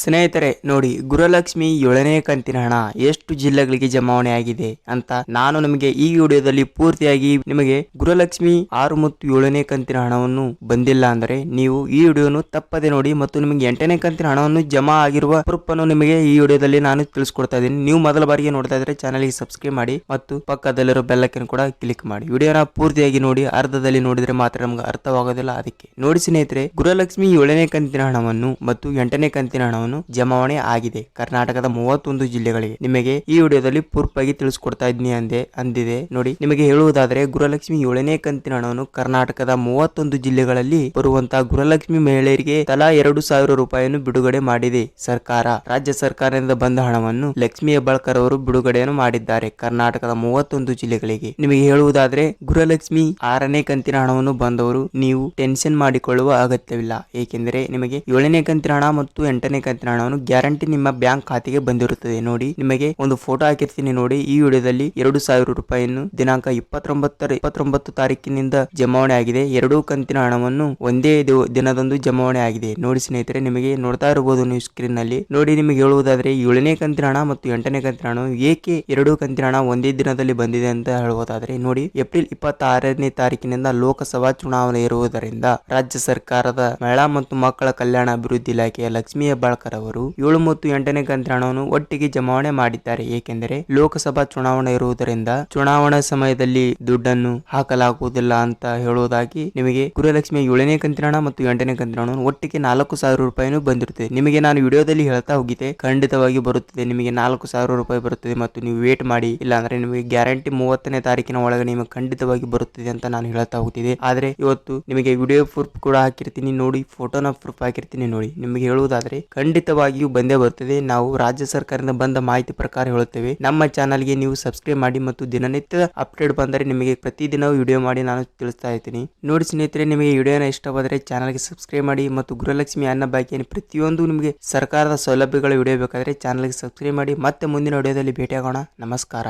ಸ್ನೇಹಿತರೆ, ನೋಡಿ, ಗುರುಲಕ್ಷ್ಮಿ ಏಳನೇ ಕಂತಿನ ಹಣ ಎಷ್ಟು ಜಿಲ್ಲೆಗಳಿಗೆ ಜಮಾವಣೆ ಆಗಿದೆ ಅಂತ ನಾನು ನಿಮಗೆ ಈ ವಿಡಿಯೋದಲ್ಲಿ ಪೂರ್ತಿಯಾಗಿ ನಿಮಗೆ ಗುರುಲಕ್ಷ್ಮಿ ಆರು ಮತ್ತು ಏಳನೇ ಕಂತಿನ ಹಣವನ್ನು ಬಂದಿಲ್ಲ ಅಂದರೆ ನೀವು ಈ ವಿಡಿಯೋನು ತಪ್ಪದೆ ನೋಡಿ ಮತ್ತು ನಿಮಗೆ ಎಂಟನೇ ಕಂತಿನ ಹಣವನ್ನು ಜಮಾ ಆಗಿರುವ ಪ್ರೂಫ್ ನಿಮಗೆ ಈ ವಿಡಿಯೋದಲ್ಲಿ ನಾನು ತಿಳಿಸ್ಕೊಡ್ತಾ ಇದ್ದೀನಿ. ನೀವು ಮೊದಲ ಬಾರಿಗೆ ನೋಡ್ತಾ ಇದ್ರೆ ಚಾನಲ್ಗೆ ಸಬ್ಸ್ಕ್ರೈಬ್ ಮಾಡಿ ಮತ್ತು ಪಕ್ಕದಲ್ಲಿರೋ ಬೆಲ್ಲಕ್ಕನ್ನು ಕೂಡ ಕ್ಲಿಕ್ ಮಾಡಿ. ವಿಡಿಯೋನ ಪೂರ್ತಿಯಾಗಿ ನೋಡಿ, ಅರ್ಧದಲ್ಲಿ ನೋಡಿದ್ರೆ ಮಾತ್ರ ನಮ್ಗೆ ಅರ್ಥವಾಗೋದಿಲ್ಲ. ಅದಕ್ಕೆ ನೋಡಿ ಸ್ನೇಹಿತರೆ, ಗುರುಲಕ್ಷ್ಮಿ ಏಳನೇ ಕಂತಿನ ಹಣವನ್ನು ಮತ್ತು ಎಂಟನೇ ಕಂತಿನ ಹಣವನ್ನು ಜಮಾವಣೆ ಆಗಿದೆ. ಕರ್ನಾಟಕದ ಮೂವತ್ತೊಂದು ಜಿಲ್ಲೆಗಳಿಗೆ ನಿಮಗೆ ಈ ವಿಡಿಯೋದಲ್ಲಿ ಪೂರ್ಪಾಗಿ ತಿಳಿಸ್ಕೊಡ್ತಾ ಇದ್ದೀನಿ ಅಂದೆ, ಅಂದಿದೆ. ನೋಡಿ, ನಿಮಗೆ ಹೇಳುವುದಾದರೆ ಗೃಹಲಕ್ಷ್ಮಿ ಏಳನೇ ಕಂತಿನ ಹಣವನ್ನು ಕರ್ನಾಟಕದ ಮೂವತ್ತೊಂದು ಜಿಲ್ಲೆಗಳಲ್ಲಿ ಬರುವಂತಹ ಗೃಹಲಕ್ಷ್ಮಿ ಮಹಿಳೆಯರಿಗೆ ತಲಾ ಎರಡು ಸಾವಿರ ರೂಪಾಯಿಯನ್ನು ಬಿಡುಗಡೆ ಮಾಡಿದೆ. ಸರ್ಕಾರ, ರಾಜ್ಯ ಸರ್ಕಾರದಿಂದ ಬಂದ ಹಣವನ್ನು ಲಕ್ಷ್ಮಿ ಹೆಬ್ಬಾಳ್ಕರ್ ಅವರು ಬಿಡುಗಡೆಯನ್ನು ಮಾಡಿದ್ದಾರೆ. ಕರ್ನಾಟಕದ ಮೂವತ್ತೊಂದು ಜಿಲ್ಲೆಗಳಿಗೆ ನಿಮಗೆ ಹೇಳುವುದಾದ್ರೆ ಗೃಹಲಕ್ಷ್ಮಿ ಆರನೇ ಕಂತಿನ ಹಣವನ್ನು ಬಂದವರು ನೀವು ಟೆನ್ಷನ್ ಮಾಡಿಕೊಳ್ಳುವ ಅಗತ್ಯವಿಲ್ಲ. ಏಕೆಂದರೆ ನಿಮಗೆ ಏಳನೇ ಕಂತಿನ ಹಣ ಮತ್ತು ಎಂಟನೇ ಕಂತಿನ ಹಣವನ್ನು ಗ್ಯಾರಂಟಿ ನಿಮ್ಮ ಬ್ಯಾಂಕ್ ಖಾತೆಗೆ ಬಂದಿರುತ್ತದೆ. ನೋಡಿ, ನಿಮಗೆ ಒಂದು ಫೋಟೋ ಹಾಕಿರ್ತೀನಿ ನೋಡಿ. ಈ ವಿಡಿಯೋದಲ್ಲಿ ಎರಡು ಸಾವಿರ ರೂಪಾಯಿಯನ್ನು ದಿನಾಂಕ ಇಪ್ಪತ್ತೊಂಬತ್ತರ ಇಪ್ಪತ್ತೊಂಬತ್ತು ತಾರೀಕಿನಿಂದ ಜಮಾವಣೆ ಆಗಿದೆ. ಎರಡೂ ಕಂತಿನ ಹಣವನ್ನು ಒಂದೇ ದಿನದಂದು ಜಮಾವಣೆ ಆಗಿದೆ. ನೋಡಿ ಸ್ನೇಹಿತರೆ, ನಿಮಗೆ ನೋಡ್ತಾ ಇರಬಹುದು ನೀವು ಸ್ಕ್ರೀನ್ನಲ್ಲಿ. ನೋಡಿ, ನಿಮಗೆ ಹೇಳುವುದಾದ್ರೆ, ಏಳನೇ ಕಂತಿನ ಹಣ ಮತ್ತು ಎಂಟನೇ ಕಂತಿನ ಹಣ ಏಕೆ ಎರಡು ಕಂತಿನ ಹಣ ಒಂದೇ ದಿನದಲ್ಲಿ ಬಂದಿದೆ ಅಂತ ಹೇಳುವುದಾದ್ರೆ ನೋಡಿ, ಏಪ್ರಿಲ್ ಇಪ್ಪತ್ತಾರನೇ ತಾರೀಕಿನಿಂದ ಲೋಕಸಭಾ ಚುನಾವಣೆ ಇರುವುದರಿಂದ ರಾಜ್ಯ ಸರ್ಕಾರದ ಮಹಿಳಾ ಮತ್ತು ಮಕ್ಕಳ ಕಲ್ಯಾಣ ಅಭಿವೃದ್ಧಿ ಇಲಾಖೆಯ ಲಕ್ಷ್ಮೀ ಹೆಬ್ಬಾಳ್ಕರ್ ಅವರು ಏಳು ಮತ್ತು ಎಂಟನೇ ಕಂತಿನ ಒಟ್ಟಿಗೆ ಜಮಾವಣೆ ಮಾಡಿದ್ದಾರೆ. ಏಕೆಂದರೆ ಲೋಕಸಭಾ ಚುನಾವಣೆ ಇರುವುದರಿಂದ ಚುನಾವಣಾ ಸಮಯದಲ್ಲಿ ದುಡ್ಡನ್ನು ಹಾಕಲಾಗುವುದಿಲ್ಲ ಅಂತ ಹೇಳುವುದಾಗಿ ನಿಮಗೆ ಗುರುಲಕ್ಷ್ಮಿ ಏಳನೇ ಕಂತಿನ ಹಣ ಮತ್ತು ಎಂಟನೇ ಕಂತಿನ ಹಣವನ್ನು ಒಟ್ಟಿಗೆ ನಾಲ್ಕು ಸಾವಿರ ರೂಪಾಯಿನೂ ಬಂದಿರುತ್ತದೆ. ನಿಮಗೆ ನಾನು ವಿಡಿಯೋದಲ್ಲಿ ಹೇಳ್ತಾ ಹೋಗಿದ್ದೆ, ಖಂಡಿತವಾಗಿ ಬರುತ್ತದೆ. ನಿಮಗೆ ನಾಲ್ಕು ಸಾವಿರ ರೂಪಾಯಿ ಬರುತ್ತದೆ ಮತ್ತು ನೀವು ವೇಟ್ ಮಾಡಿ ಇಲ್ಲ ಅಂದ್ರೆ ನಿಮಗೆ ಗ್ಯಾರಂಟಿ ಮೂವತ್ತನೇ ತಾರೀಕಿನ ಒಳಗೆ ನಿಮಗೆ ಖಂಡಿತವಾಗಿ ಬರುತ್ತದೆ ಅಂತ ನಾನು ಹೇಳ್ತಾ ಹೋಗ್ತಿದೆ ಆದ್ರೆ ಇವತ್ತು ನಿಮಗೆ ವಿಡಿಯೋ ಪ್ರೂಫ್ ಕೂಡ ಹಾಕಿರ್ತೀನಿ, ನೋಡಿ ಫೋಟೋನ ಪ್ರೂಫ್ ಹಾಕಿರ್ತೀನಿ, ನೋಡಿ. ನಿಮಗೆ ಹೇಳುವುದಾದ್ರೆ ಖಂಡಿತವಾಗಿಯೂ ಬಂದೇ ಬರುತ್ತದೆ. ನಾವು ರಾಜ್ಯ ಸರ್ಕಾರದಿಂದ ಬಂದ ಮಾಹಿತಿ ಪ್ರಕಾರ ಹೇಳುತ್ತೇವೆ. ನಮ್ಮ ಚಾನಲ್ಗೆ ನೀವು ಸಬ್ಸ್ಕ್ರೈಬ್ ಮಾಡಿ ಮತ್ತು ದಿನನಿತ್ಯದ ಅಪ್ಡೇಟ್ ಬಂದರೆ ನಿಮಗೆ ಪ್ರತಿದಿನ ವಿಡಿಯೋ ಮಾಡಿ ನಾನು ತಿಳಿಸ್ತಾ ಇರ್ತೀನಿ. ನೋಡಿ ಸ್ನೇಹಿತರೆ, ನಿಮಗೆ ವಿಡಿಯೋನ ಇಷ್ಟವಾದರೆ ಚಾನಲ್ಗೆ ಸಬ್ಸ್ಕ್ರೈಬ್ ಮಾಡಿ ಮತ್ತು ಗೃಹಲಕ್ಷ್ಮಿ ಅನ್ನ ಬಾಕಿಯನ್ನು ಪ್ರತಿಯೊಂದು ನಿಮಗೆ ಸರ್ಕಾರದ ಸೌಲಭ್ಯಗಳ ವಿಡಿಯೋ ಬೇಕಾದರೆ ಚಾನಲ್ಗೆ ಸಬ್ಸ್ಕ್ರೈಬ್ ಮಾಡಿ ಮತ್ತೆ ಮುಂದಿನ ವಿಡಿಯೋದಲ್ಲಿ ಭೇಟಿಯಾಗೋಣ. ನಮಸ್ಕಾರ.